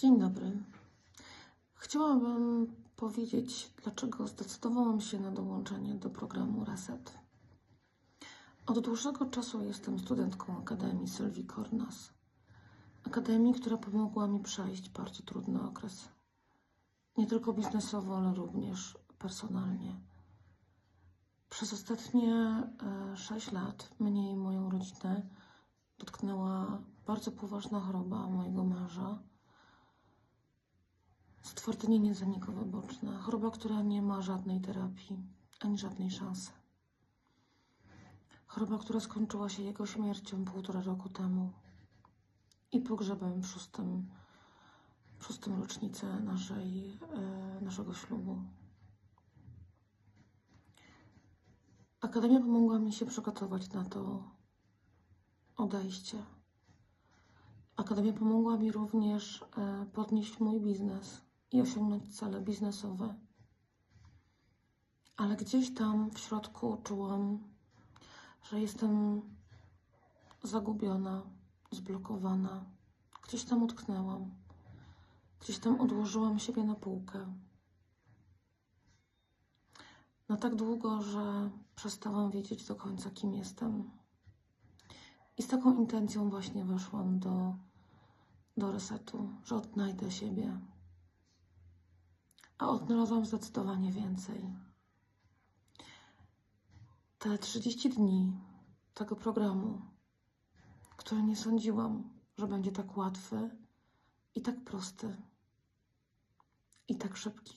Dzień dobry. Chciałabym powiedzieć, dlaczego zdecydowałam się na dołączenie do programu Reset. Od dłuższego czasu jestem studentką Akademii Sylwii Kornas. Akademii, która pomogła mi przejść bardzo trudny okres. Nie tylko biznesowo, ale również personalnie. Przez ostatnie e, 6 lat mnie i moją rodzinę dotknęła bardzo poważna choroba mojego męża. Stwardnienie zanikowe boczne. Choroba, która nie ma żadnej terapii ani żadnej szansy. Choroba, która skończyła się jego śmiercią półtora roku temu i pogrzebem w szóstym, w szóstym rocznicę naszej, e, naszego ślubu. Akademia pomogła mi się przygotować na to odejście. Akademia pomogła mi również e, podnieść mój biznes i osiągnąć cele biznesowe. Ale gdzieś tam w środku czułam, że jestem zagubiona, zblokowana. Gdzieś tam utknęłam. Gdzieś tam odłożyłam siebie na półkę. Na tak długo, że przestałam wiedzieć do końca, kim jestem. I z taką intencją właśnie weszłam do, do resetu, że odnajdę siebie. A odnalazłam zdecydowanie więcej. Te 30 dni tego programu, który nie sądziłam, że będzie tak łatwy i tak prosty i tak szybki,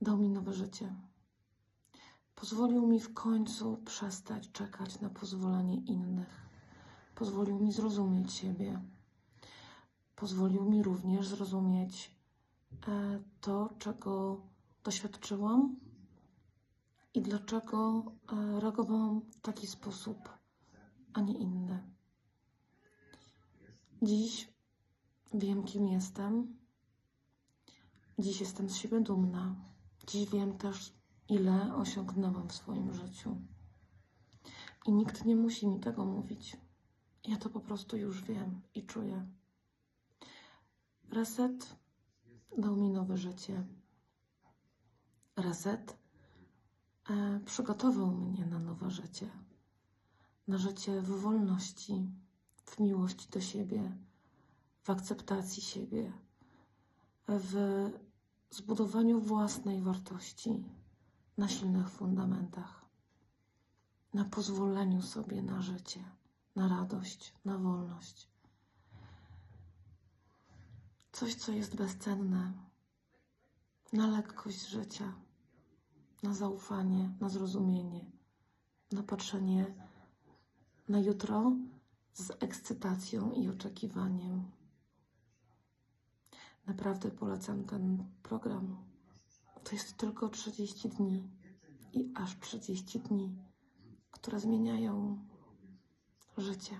dał mi nowe życie. Pozwolił mi w końcu przestać czekać na pozwolenie innych. Pozwolił mi zrozumieć siebie. Pozwolił mi również zrozumieć to, czego doświadczyłam i dlaczego e, reagowałam w taki sposób, a nie inny. Dziś wiem, kim jestem. Dziś jestem z siebie dumna. Dziś wiem też, ile osiągnęłam w swoim życiu. I nikt nie musi mi tego mówić. Ja to po prostu już wiem i czuję. Reset dał mi nowe życie. Reset e, przygotował mnie na nowe życie. Na życie w wolności, w miłości do siebie, w akceptacji siebie, w zbudowaniu własnej wartości na silnych fundamentach, na pozwoleniu sobie na życie, na radość, na wolność. Coś, co jest bezcenne, na lekkość życia, na zaufanie, na zrozumienie, na patrzenie na jutro z ekscytacją i oczekiwaniem. Naprawdę polecam ten program. To jest tylko 30 dni i aż 30 dni, które zmieniają życie.